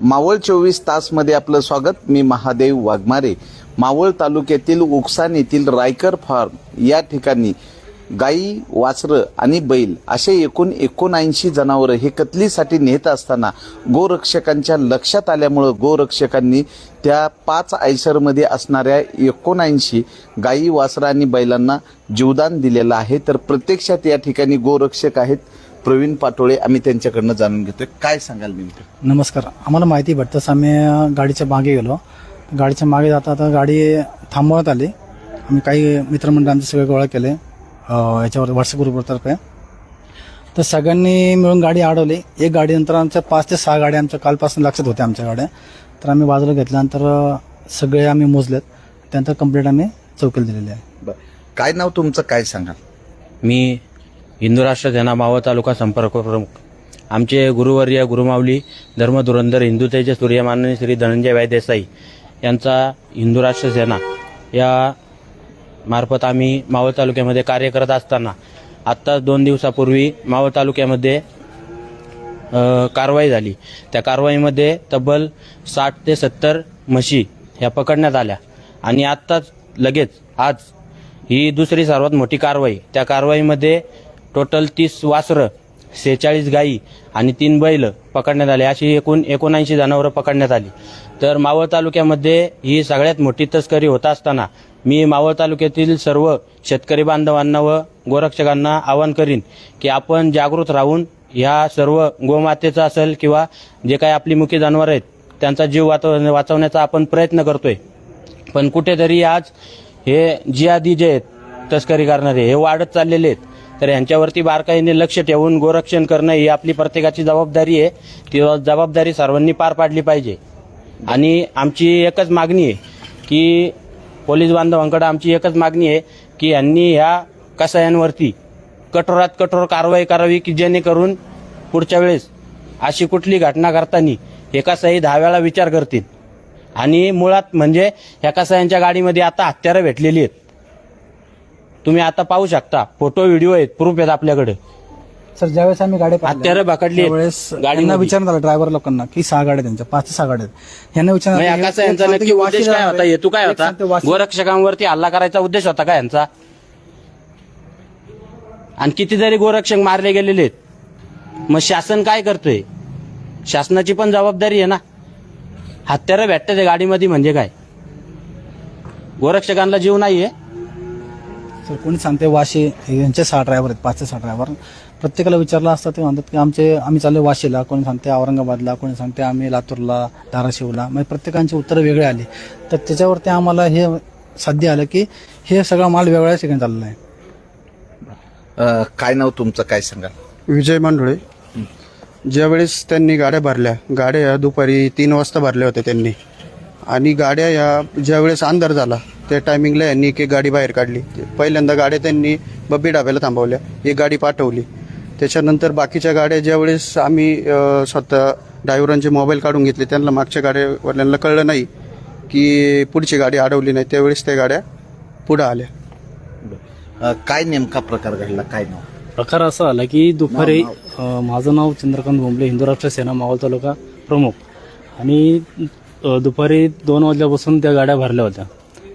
मावळ चोवीस तासमध्ये आपलं स्वागत. मी महादेव वाघमारे. मावळ तालुक्यातील उकसान येथील रायकर फार्म या ठिकाणी गाई वासरं आणि बैल असे एकूण एकोणऐंशी जनावरं हे कतलीसाठी नेत असताना गोरक्षकांच्या लक्षात आल्यामुळं गोरक्षकांनी त्या पाच आयसरमध्ये असणाऱ्या एकोणऐंशी गाई वासरं आणि बैलांना जीवदान दिलेलं आहे. तर प्रत्यक्षात या ठिकाणी गोरक्षक आहेत प्रवीण पाटोळे आम्ही त्यांच्याकडनं जाणून घेतोय. काय सांगाल नेमकं? नमस्कार. आम्हाला माहिती भेटतंच आम्ही गाडीच्या मागे गेलो. गाडीच्या मागे जाता आता गाडी थांबवण्यात आली. आम्ही काही मित्रमंडळ आमचे सगळे गोळा केले अं, याच्यावर व्हॉट्सअप ग्रुपतर्फे. तर सगळ्यांनी मिळून गाडी अडवली एक गाडी नंतर आमच्या पाच ते सहा गाड्या आमच्या कालपासून लक्षात होत्या आमच्या गाड्या. तर आम्ही बाजूला घेतल्यानंतर सगळे आम्ही मोजलेत. त्यानंतर कंप्लीट आम्ही चौकीला दिलेली आहे. बरं. काय नाव तुमचं? काय सांगाल? मी हिंदू राष्ट्र सेना मावळ तालुका संपर्क प्रमुख. आमचे गुरुवर्य गुरुमावली धर्मधुरंधर हिंदू तेज सूर्यमाननी श्री धनंजय वाय देसाई यांचा हिंदू राष्ट्र सेना या मार्फत आम्ही मावळ तालुक्यामध्ये कार्य करत असताना आत्ता दोन दिवसापूर्वी मावळ तालुक्यामध्ये कारवाई झाली. त्या कारवाईमध्ये तब्बल साठ ते सत्तर म्हशी ह्या पकडण्यात आल्या आणि आत्ताच लगेच आज ही दुसरी सर्वात मोठी कारवाई. त्या कारवाईमध्ये टोटल तीस वासरं सेहेचाळीस गायी आणि तीन बैल पकडण्यात आले. अशी एकूण एकोणऐंशी जनावरं पकडण्यात आली. तर मावळ तालुक्यामध्ये ही सगळ्यात मोठी तस्करी होत असताना मी मावळ तालुक्यातील सर्व शेतकरी बांधवांना व गोरक्षकांना आवाहन करीन की आपण जागृत राहून ह्या सर्व गोमातेचा असेल किंवा जे काही आपली मुख्य जनावरं आहेत त्यांचा जीव वाचव वाचवण्याचा आपण प्रयत्न करतोय. पण कुठेतरी आज हे जिहादी जे आहेत तस्करी करणारे हे वाढत चाललेले आहेत. तर यांच्यावरती बारकाईने लक्ष ठेवून गोरक्षण करणं ही आपली प्रत्येकाची जबाबदारी आहे. ती जबाबदारी सर्वांनी पार पाडली पाहिजे. आणि आमची एकच मागणी आहे की पोलीस बांधवांकडे आमची एकच मागणी आहे की यांनी ह्या कसायांवरती कठोरात कठोर कारवाई करावी की जेणेकरून पुढच्या वेळेस अशी कुठली घटना करताना हे कसाई दहा वेळा विचार करतील. आणि मुळात म्हणजे ह्या कसायांच्या गाडीमध्ये आता हत्यारं भेटलेली आहेत. तुम्ही आता पाहू शकता. फोटो व्हिडिओ आहेत प्रूफ आहेत आपल्याकडे. सर ज्यावेळेस आम्ही गाडी हत्यारं पकडली आहेत. त्यावेळेस गाडीमध्ये. यांना विचारण्यात आलं ड्रायव्हर लोकांना की सहा गाड्या त्यांच्या पाच ते सहा गाड्या आहेत. यांना मग कसायांचा आलं, नक्की उद्देश काय होता? हेतू काय होता? गोरक्षकांवरती हल्ला करायचा उद्देश होता का यांचा? आणि कितीतरी गोरक्षक मारले गेलेले आहेत मग शासन काय करतोय? शासनाची पण जबाबदारी आहे ना. हत्यारं भेटतात त्या गाडीमध्ये म्हणजे काय? गोरक्षकांना जीव नाहीये. सर कोणी सांगते वाशी यांचे सहा ड्रायव्हर आहेत पाच ते सहा ड्रायव्हर प्रत्येकाला विचारलं असतं ते म्हणतात की आमचे आम्ही चाललो वाशीला कोणी सांगते औरंगाबादला कोणी सांगते आम्ही लातूरला धाराशिवला. म्हणजे प्रत्येकांची उत्तरं वेगळी आली. तर त्याच्यावरती आम्हाला हे साध्य आलं की हे सगळा माल वेगळ्या ठिकाणी चाललेला आहे. अं, काय नाव तुमचं काय सांगाल? विजय मांडोळे ज्यावेळेस त्यांनी गाड्या भरल्या गाड्या या दुपारी तीन वाजता भरल्या होत्या त्यांनी. आणि गाड्या या ज्यावेळेस अंधार झाला त्या टायमिंगला यांनी एक एक गाडी बाहेर काढली. पहिल्यांदा गाड्या त्यांनी बब्बी डाब्याला थांबवल्या. एक गाडी पाठवली. त्याच्यानंतर बाकीच्या गाड्या ज्यावेळेस आम्ही स्वतः ड्रायव्हरांचे मोबाईल काढून घेतले त्यांना मागच्या गाड्यावाल्यांना कळलं नाही की पुढची गाडी अडवली नाही त्यावेळेस त्या गाड्या पुढं आल्या. अं, काय नेमका प्रकार घडला? काय नाव? प्रकार असा आला की दुपारी अ, माझं नाव चंद्रकांत भोंबले हिंदू राष्ट्र सेना मावळ तालुका प्रमुख. आणि अ, दुपारी दोन वाजल्यापासून त्या गाड्या भरल्या होत्या.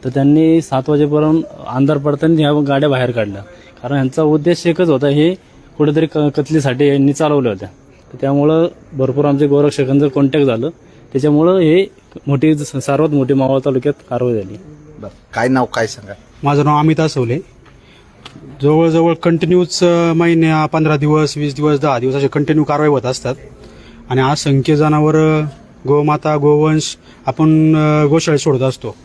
तर त्यांनी सात वाजेपर्यंत अंधार पडताना ह्या गाड्या बाहेर काढल्या. कारण यांचा उद्देश एकच होता हे कुठेतरी क कतलीसाठी यांनी चालवल्या होत्या. तर त्यामुळं भरपूर आमच्या गोरक्षकांचं कॉन्टॅक्ट झालं. त्याच्यामुळं हे मोठी सर्वात मोठी मावळ तालुक्यात कारवाई झाली. बरं. काय नाव काय सांगाल माझं नाव अमित असवले जवळजवळ कंटिन्यूच महिन्या पंधरा दिवस वीस दिवस दहा दिवस असे कंटिन्यू कारवाई होत असतात. आणि असंख्य जनावर गोमाता गोवंश आपण गोशाळेत सोडत असतो.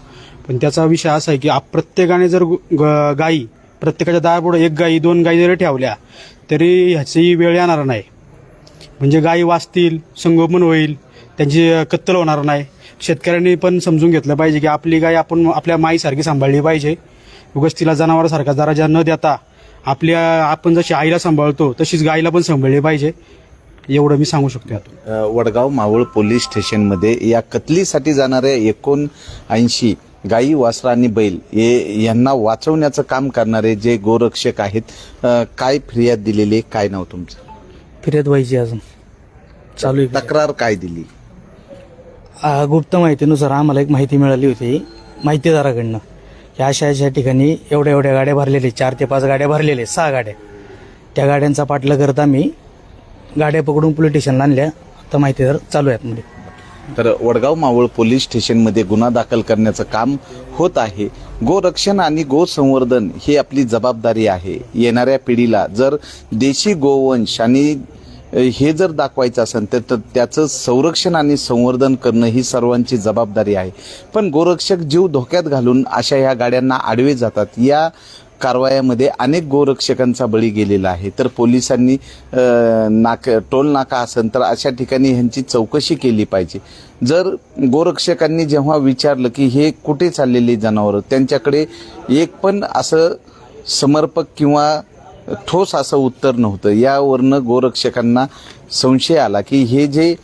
पण त्याचा विषय असा आहे की आप प्रत्येकाने जर ग- गायी प्रत्येकाच्या दारापुढे एक गायी दोन गायी जरी ठेवल्या तरी ह्याची वेळ येणार नाही. म्हणजे गायी वाचतील संगोपन होईल त्यांची कत्तल होणार नाही. शेतकऱ्यांनी पण समजून घेतलं पाहिजे की आपली गाय आपण आपल्या माईसारखी सांभाळली पाहिजे. उगाच तिला जनावरासारखा दराजा न देता आपल्या आपण जशी आईला सांभाळतो तशीच गायीला पण सांभाळली पाहिजे. एवढं मी सांगू शकतो यातून. अ, वडगाव मावळ पोलीस स्टेशनमध्ये या कतलीसाठी जाणाऱ्या एकोणऐंशी गाई वासरा आणि बैल हे यांना वाचवण्याचं काम करणारे जे गोरक्षक आहेत अ, काय फिर्याद दिलेली आहे? काय नाव तुमचं? फिर्याद व्हायची अजून. चालू आहे तक्रार काय दिली? गुप्त माहितीनुसार आम्हाला एक माहिती मिळाली होती माहितीदाराकडनं. की अशा अशा ठिकाणी एवढ्या एवढ्या गाड्या भरलेल्या चार ते पाच गाड्या भरलेल्या आहेत, सहा गाड्या. त्या गाड्यांचा पाठला करत आम्ही गाड्या पकडून पोलीस स्टेशनला आणल्या. तर माहितीदार चालू आहेत म्हणजे. तर वडगाव मावळ पोलीस स्टेशनमध्ये गुन्हा दाखल करण्याचं काम होत आहे. गोरक्षण आणि गोसंवर्धन ही आपली जबाबदारी आहे. येणाऱ्या पिढीला जर देशी गोवंश आणि हे जर दाखवायचं असेल तर तर त्याचं संरक्षण आणि संवर्धन करणं ही सर्वांची जबाबदारी आहे. पण गोरक्षक जीव धोक्यात घालून अशा ह्या गाड्यांना आडवे जातात. या कारवायामध्ये अनेक गोरक्षकांचा बळी गेलेला आहे. तर पोलिसांनी नाक टोल नाका असेल तर अशा ठिकाणी ह्यांची चौकशी केली पाहिजे. जर गोरक्षकांनी जेव्हा विचारलं की हे कुठे चाललेली जनावरं त्यांच्याकडे एक पण असं समर्पक किंवा ठोस असं उत्तर नव्हतं. यावरनं गोरक्षकांना संशय आला की हे जे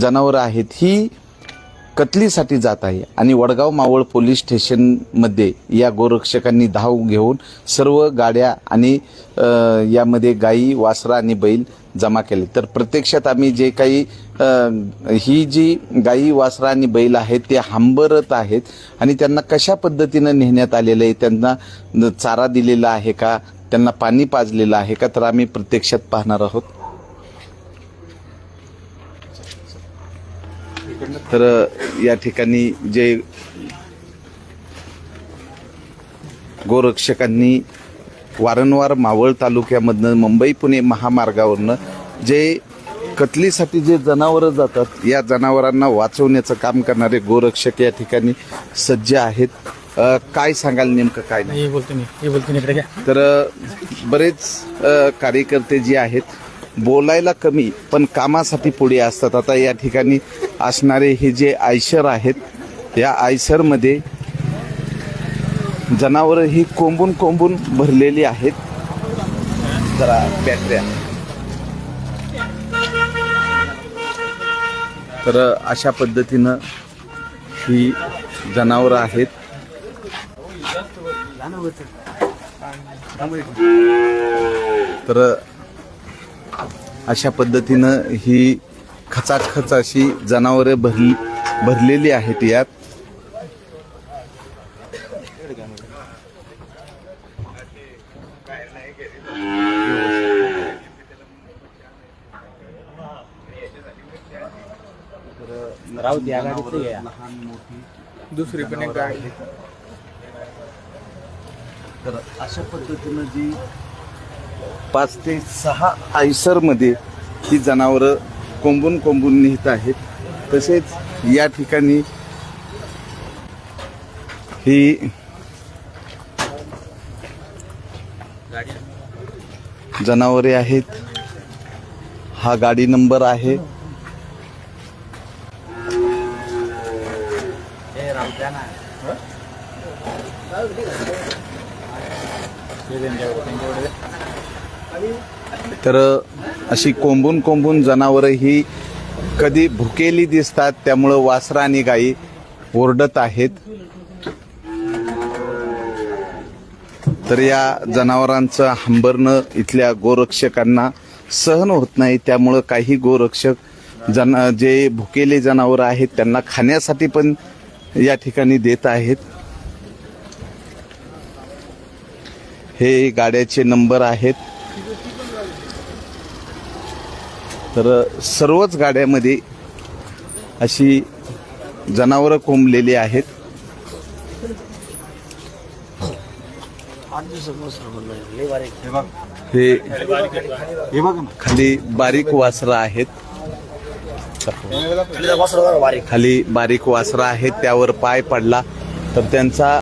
जनावरं आहेत ही कतलीसाठी जात आहे. आणि वडगाव मावळ पोलीस स्टेशनमध्ये या गोरक्षकांनी धाव घेऊन सर्व गाड्या आणि यामध्ये गाई वासरा आणि बैल जमा केले. तर प्रत्यक्षात आम्ही जे काही ही जी गाई वासरा आणि बैल आहेत ते हांबरत आहेत आणि त्यांना कशा पद्धतीनं नेण्यात आलेलं आहे त्यांना चारा दिलेला आहे का त्यांना पाणी पाजलेलं आहे का तर आम्ही प्रत्यक्षात पाहणार आहोत. तर या ठिकाणी जे गोरक्षकांनी वारंवार मावळ तालुक्यामधनं मुंबई पुणे महामार्गावरनं जे कतलीसाठी जे जनावरं जातात या जनावरांना वाचवण्याचं काम करणारे गोरक्षक या ठिकाणी सज्ज आहेत. काय सांगाल नेमकं काय नाही? बोलतो हे घ्या. तर बरेच कार्यकर्ते जे आहेत बोलायला कमी पण कामासाठी पुढे असतात. आता या ठिकाणी असणारे हे जे आयसर आहेत या आयसरमध्ये जनावरं ही कोंबून कोंबून भरलेली आहेत. जरा बॅटऱ्या तर अशा पद्धतीनं ही जनावरं आहेत. तर अशा पद्धतीनं ही खचाखच अशी जनावरे भरली भरलेली आहेत यात. दुसरी पण एक गाडी. तर अशा पद्धतीनं जी पाच ते सहा आयसरमध्ये ही जनावरं कोंबून कोंबून नेत आहेत. तसेच या ठिकाणी ही जनावरे आहेत. हा गाडी नंबर आहे. तर अशी कोंबून कोंबून जनावरं ही कधी भुकेली दिसतात त्यामुळं वासरा आणि गायी ओरडत आहेत. तर या जनावरांचं हंबरणं इथल्या गोरक्षकांना सहन होत नाही त्यामुळं काही गोरक्षक जन जे भुकेले जनावरं आहेत त्यांना खाण्यासाठी पण या ठिकाणी देत आहेत. हे गाड्याचे नंबर आहेत. तर सर्वच गाड्यामध्ये अशी जनावरं कोंबलेली आहेत. हे खाली बारीक वासरं आहेत. खाली बारीक वासरं आहेत त्यावर पाय पडला. तर त्यांचा